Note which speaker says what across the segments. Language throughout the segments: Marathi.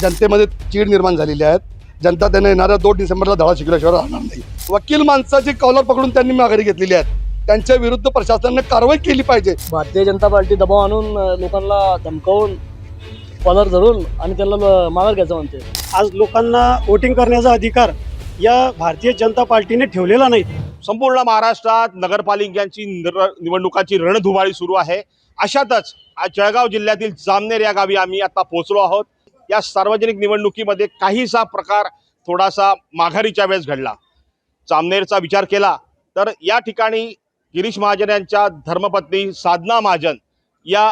Speaker 1: जनतेमध्ये चीड निर्माण झालेली आहेत. जनता त्यांना येणाऱ्या दोन डिसेंबरला धडा शिकल्याशिवाय राहणार नाही. वकील माणसाची कॉलर पकडून त्यांनी माघारी घेतलेली आहेत. त्यांच्या विरुद्ध प्रशासनाने कारवाई केली पाहिजे.
Speaker 2: भारतीय जनता पार्टी दबाव आणून लोकांना धमकावून कॉलर धरून आणि त्यांना माघार घ्यायचं म्हणते.
Speaker 3: आज लोकांना वोटिंग करण्याचा अधिकार या भारतीय जनता पार्टीने ठेवलेला नाही.
Speaker 4: संपूर्ण महाराष्ट्रात नगरपालिकांची निर- निवडणुकांची रणधुमाळी सुरू आहे. अशातच आज जळगाव जिल्ह्यातील जामनेर या गावी आम्ही आता पोहोचलो आहोत. या सार्वजनिक निवडणुकीमध्ये काहीसा प्रकार थोडासा माघारीच्या वेळेस घडला. चामनेरचा विचार केला तर या ठिकाणी गिरीश महाजन यांच्या धर्मपत्नी साधना महाजन या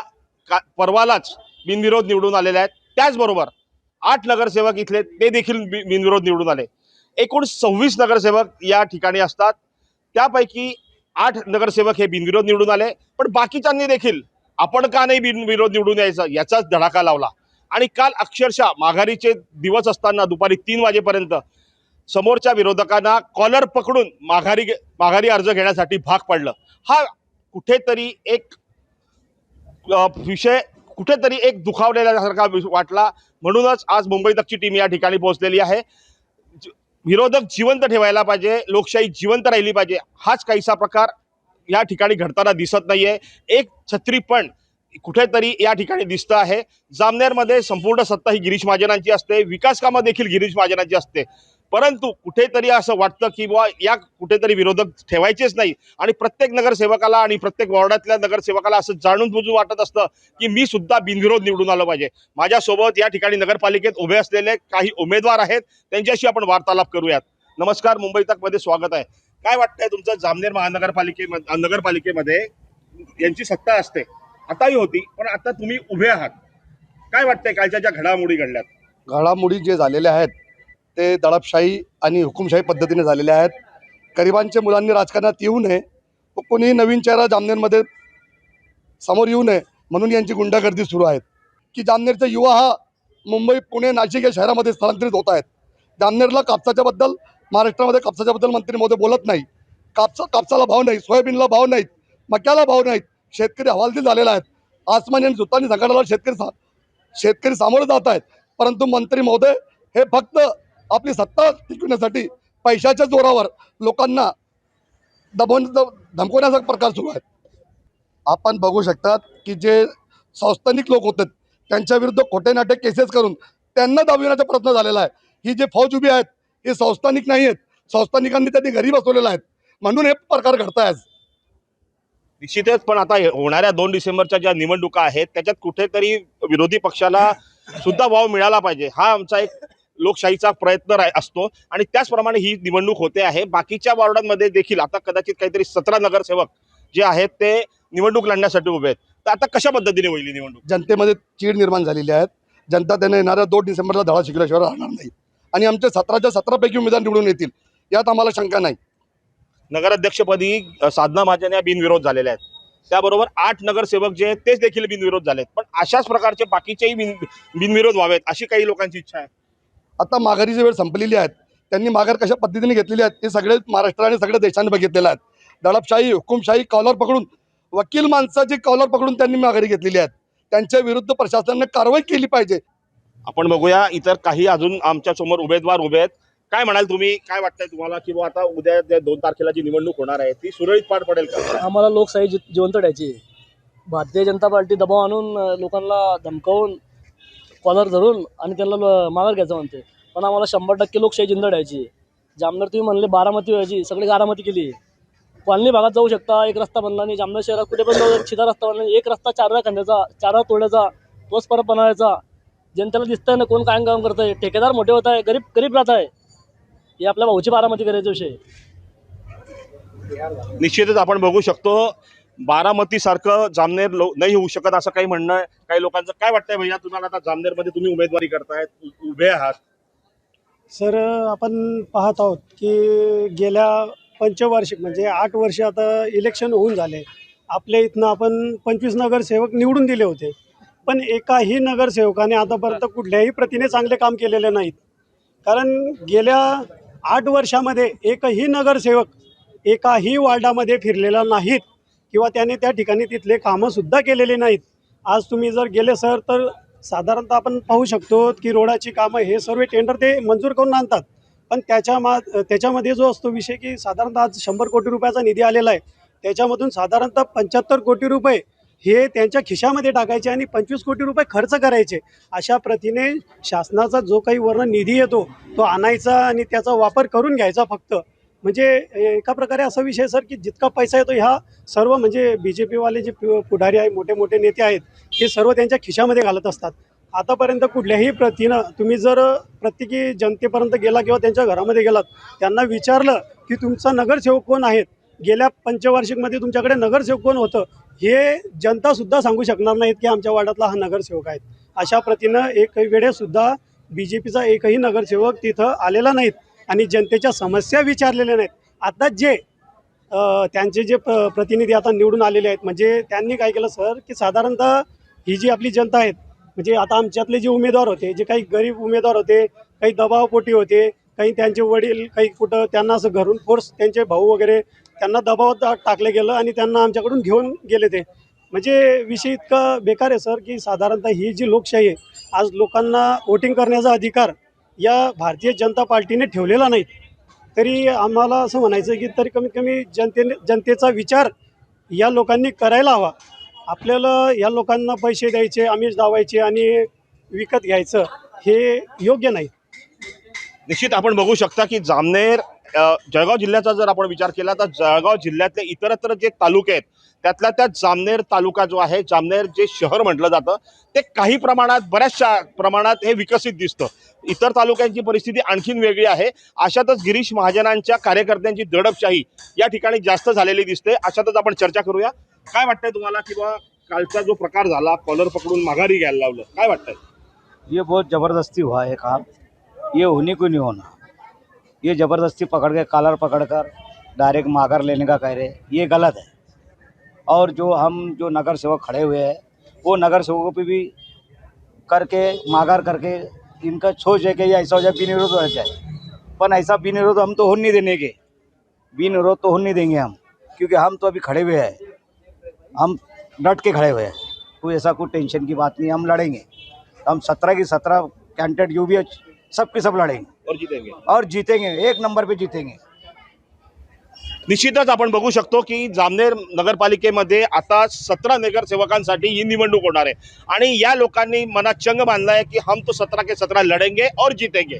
Speaker 4: का परवालाच बिनविरोध निवडून आलेल्या आहेत. त्याचबरोबर आठ नगरसेवक इथले ते देखील बि- बिनविरोध निवडून आले. एकूण सव्वीस नगरसेवक या ठिकाणी असतात. त्यापैकी आठ नगरसेवक हे बिनविरोध निवडून आले. पण बाकीच्यांनी देखील आपण का नाही बिनविरोध निवडून यायचं याचाच धडाका लावला. आणि काल अक्षरशः माघारीचे दिवस असताना दुपारी तीन वाजेपर्यंत समोरच्या विरोधकांना कॉलर पकडून माघारी घे- माघारी अर्ज घेण्यासाठी भाग पडलं. हा कुठेतरी एक विषय कुठेतरी एक दुखावलेल्यासारखा वाटला. म्हणूनच आज मुंबई तकची टीम या ठिकाणी पोहोचलेली आहे. ज- विरोधक जिवंत ठेवायला पाहिजे लोकशाही जिवंत राहिली पाहिजे. हाच काहीसा प्रकार या ठिकाणी घडताना दिसत नाहीये. एक छत्री पण कुठेतरी या ठिकाणी दिसतं आहे. जामनेरमध्ये संपूर्ण सत्ता ही गिरीश महाजनांची असते. विकास कामं देखील गिरीश महाजनांची असते. परंतु कुठेतरी असं वाटतं की बुवा या कुठेतरी विरोधक ठेवायचेच नाही. आणि प्रत्येक नगरसेवकाला आणि प्रत्येक वॉर्डातल्या नगरसेवकाला असं जाणून बुजून वाटत असतं की मी सुद्धा बिनविरोध निवडून आलो पाहिजे. माझ्यासोबत या ठिकाणी नगरपालिकेत उभे असलेले काही उमेदवार आहेत. त्यांच्याशी आपण वार्तालाप करूयात. नमस्कार मुंबई तकमध्ये स्वागत आहे. काय वाटतंय तुमचं जामनेर महानगरपालिकेमध्ये नगरपालिकेमध्ये यांची सत्ता असते? आताही होती पण आता तुम्ही उभे आहात. काय वाटतंय कालच्या ज्या घडामोडी घडल्यात?
Speaker 1: घडामोडी जे झालेल्या आहेत ते दडपशाही आणि हुकुमशाही पद्धतीने झालेले आहेत. गरिबांच्या मुलांनी राजकारणात येऊ नये व कोणीही नवीन चेहरा जामनेरमध्ये समोर येऊ नये म्हणून यांची गुंडागर्दी सुरू आहेत की जामनेरचा युवा हा मुंबई पुणे नाशिक या शहरामध्ये स्थलांतरित होत आहेत जामनेरला कापसाच्याबद्दल महाराष्ट्रामध्ये कापसाच्याबद्दल मंत्री मोदी बोलत नाही. कापसा कापसाला भाव नाही सोयाबीनला भाव नाहीत मक्याला भाव नाहीत शेतकरी हवालदिल झालेला आहेत. आसमानी आणि सुतानी संकटाला शेतकरी सा शेतकरी सामोरे जात आहेत. परंतु मंत्री महोदय हे फक्त आपली सत्ता टिकवण्यासाठी पैशाच्या जोरावर लोकांना दबवून धमकवण्याचा प्रकार सुरू आहे आपण बघू शकतात की जे संस्थानिक लोक होते त्यांच्या विरुद्ध खोटे नाटे केसेस करून त्यांना दाबविण्याचा प्रयत्न झालेला आहे. ही जे फौज उभी आहेत हे संस्थानिक नाही आहेत. संस्थानिकांनी त्यांनी घरी बसवलेलं आहेत. म्हणून हे प्रकार घडत आहेत
Speaker 4: निश्चितच पण आता होणाऱ्या दोन डिसेंबरच्या ज्या निवडणुका आहेत त्याच्यात कुठेतरी विरोधी पक्षाला सुद्धा वाव मिळाला पाहिजे. हा आमचा एक लोकशाहीचा प्रयत्न राय असतो. आणि त्याचप्रमाणे ही निवडणूक होते आहे. बाकीच्या वॉर्डांमध्ये देखील आता कदाचित काहीतरी सतरा नगरसेवक जे आहेत ते निवडणूक लढण्यासाठी उभे आहेत. तर आता कशा पद्धतीने होईल निवडणूक?
Speaker 1: जनतेमध्ये चीड निर्माण झालेली आहेत. जनता त्यांना येणाऱ्या दोन डिसेंबरला धडा शिकल्याशिवाय राहणार नाही. आणि आमचे सतराच्या सतरापैकी उमेदवार निवडून येतील यात आम्हाला शंका नाही.
Speaker 4: नगराध्यक्षपदी साधना महाजन या बिनविरोध झालेल्या आहेत. त्याबरोबर आठ नगरसेवक जे आहेत तेच देखील बिनविरोध झालेत. पण अशाच प्रकारचे बाकीचेही बिन बिनविरोध व्हावेत अशी काही लोकांची इच्छा आहे.
Speaker 1: आता माघारीची वेळ संपलेली आहेत त्यांनी माघार कशा पद्धतीने घेतलेली आहेत हे सगळे महाराष्ट्र आणि सगळ्या देशाने बघितलेलं आहेत दडपशाही हुकुमशाही कॉलर पकडून वकील माणसाची कॉलर पकडून त्यांनी माघारी घेतलेली आहेत. त्यांच्या विरुद्ध प्रशासनाने कारवाई केली पाहिजे.
Speaker 4: आपण बघूया इतर काही अजून आमच्यासमोर उमेदवार उभे आहेत. काय म्हणाल तुम्ही? काय वाटतंय तुम्हाला की बुवा आता उद्या ज्या दोन तारखेला जी निवडणूक होणार आहे ती सुरळीत पार पडेल का?
Speaker 2: आम्हाला लोकशाही जिवंत द्यायची भारतीय जनता पार्टी दबाव आणून लोकांना धमकावून कॉलर धरून आणि त्यांना माघार घ्यायचं म्हणते पण आम्हाला शंभर टक्के लोकशाही जिंद द्यायची आहे. तुम्ही म्हणले बारामती व्हायची सगळी बारामती केली कॉलनी भागात जाऊ शकता एक रस्ता बनला नाही जामनगर शहरात कुठे पण जाऊ शिधा रस्ता बनला नाही एक रस्ता चारा खंड्याचा चारा तोड्याचा तोच परत बनवायचा. जनतेला दिसतंय ना कोण काय काम करतंय? ठेकेदार मोठे होत आहे गरीब गरीब राहत आहे. हे आपल्या भाऊची बारामती करायचा विषय. आहे.
Speaker 4: निश्चितच आपण बघू शकतो बारामती सारखं जामनेर लो नाही होऊ शकत असं काही म्हणणं आहे. काही लोकांचं काय वाटतंय भैया? तुम्हाला आता जामनेरमध्ये तुम्ही उमेदवारी करतायत उ- उभे आहात.
Speaker 3: सर आपण पाहत आहोत की गेल्या पंचवार्षिक म्हणजे आठ वर्ष आता इलेक्शन होऊन झाले. आपल्या इथनं आपण पंचवीस नगरसेवक निवडून दिले होते. पण एकाही नगरसेवकाने आतापर्यंत कुठल्याही प्रतीने चांगले काम केलेले नाहीत. कारण गेल्या आठ वर्षामध्ये एकही नगरसेवक एकाही वार्डामध्ये फिरलेला नाहीत किंवा त्याने त्या ठिकाणी तिथले कामंसुद्धा केलेले नाहीत. आज तुम्ही जर गेले सर तर साधारणतः आपण पाहू शकतो की रोडाची कामं हे सर्व टेंडर ते मंजूर करून आणतात. पण त्याच्या मा त्याच्यामध्ये जो असतो विषय की साधारणतः आज शंभर कोटी रुपयाचा निधी आलेला आहे. त्याच्यामधून साधारणतः पंच्याहत्तर कोटी रुपये हे त्यांच्या खिशामध्ये टाकायचे आणि पंचवीस कोटी रुपये खर्च करायचे. अशा प्रतीने शासनाचा जो काही वर्ण निधी येतो तो आणायचा आणि त्याचा वापर करून घ्यायचा फक्त. म्हणजे एका प्रकारे असा विषय सर की जितका पैसा येतो ह्या सर्व म्हणजे बी जे पीवाले जे पुढारी आहे मोठे मोठे नेते आहेत हे सर्व त्यांच्या खिशामध्ये घालत असतात. आतापर्यंत कुठल्याही प्रतीनं तुम्ही जर प्रत्येकी जनतेपर्यंत गेला किंवा त्यांच्या घरामध्ये गेलात त्यांना विचारलं की तुमचा नगरसेवक कोण आहेत? गेल्या पंचवार्षिकमध्ये तुमच्याकडे नगरसेवक कोण होतं? हे जनतासुद्धा सांगू शकणार नाहीत की आमच्या वार्डातला हा नगरसेवक आहे अशा प्रतीनं एक वेळेसुद्धा बी जे पीचा एकही नगरसेवक तिथं आलेला नाहीत आणि जनतेच्या समस्या विचारलेल्या नाहीत. आता जे त्यांचे जे प्र प्रतिनिधी आता निवडून आलेले आहेत म्हणजे त्यांनी काय केलं सर की साधारणतः ही जी आपली जनता आहेत म्हणजे आता आमच्यातले जे उमेदवार होते जे काही गरीब उमेदवार होते काही दबावपोटी होते काही त्यांचे वडील काही कुठं त्यांना असं घरून फोर्स त्यांचे भाऊ वगैरे त्यांना दबावात टा- टाकलं गेलं आणि त्यांना आमच्याकडून घेऊन गेले ते. म्हणजे विषय इतका बेकार आहे सर की साधारणतः ही जी लोकशाही आहे आज लोकांना वोटिंग करण्याचा अधिकार या भारतीय जनता पार्टीने ठेवलेला नाही. तरी आम्हाला असं म्हणायचं आहे की तरी कमीत कमी जनतेने जनतेचा विचार या लोकांनी करायला हवा. आपल्याला या लोकांना पैसे द्यायचे आमिष दावायचे आणि विकत घ्यायचं हे योग्य नाही.
Speaker 4: निश्चित आपण बघू शकता की जामनेर जळगाव जिल्ह्याचा जर आपण विचार केला तर जळगाव जिल्ह्यातले इतरत्र जे तालुके आहेत त्यातल्या त्यात जामनेर तालुका जो आहे जामनेर जे शहर म्हटलं जातं ते काही प्रमाणात बऱ्याचशा प्रमाणात हे विकसित दिसतं. इतर तालुक्यांची परिस्थिती आणखीन वेगळी आहे. अशातच गिरीश महाजनांच्या कार्यकर्त्यांची दडपशाही या ठिकाणी जास्त झालेली दिसते. अशातच आपण चर्चा करूया. काय वाटतंय तुम्हाला किंवा कालचा जो प्रकार झाला कॉलर पकडून माघारी घ्यायला लावलं काय वाटतंय?
Speaker 5: ये बहुत ज़बरदस्ती हुआ है काम. ये होने को नहीं होना ये ज़बरदस्ती पकड़ के, कॉलर पकड़ कर डायरेक्ट मागर लेने का कह रहे ये गलत है। और जो हम, जो नगर सेवक खड़े हुए हैं, वो नगर सेवकों पर भी करके मागर करके, इनका सोच है कि ये ऐसा हो जाए, बिनविरोध हो जाए। पर ऐसा बिनविरोध हम तो हो नहीं देने के। बिनविरोध तो हो नहीं देंगे हम, क्योंकि हम तो अभी खड़े हुए हैं। हम डट के खड़े हुए हैं। कोई ऐसा कोई टेंशन की बात नहीं, हम लड़ेंगे। हम सत्रह की सत्रह कैंडिडेट, जो भी है के सब लड़ेंगे।
Speaker 4: और जितेंगे?
Speaker 5: और जीतेंगे एक नंबर पे जीतेंगे।
Speaker 4: निश्चितच आपण बघू शकतो की जामनेर नगरपालिकेमध्ये आता सतरा नगरसेवकांसाठी ही निवडणूक होणार आहे. आणि या लोकांनी मनात चंग बांधला आहे की हम तो सतरा के सतरा लढेंगे और जीतेंगे.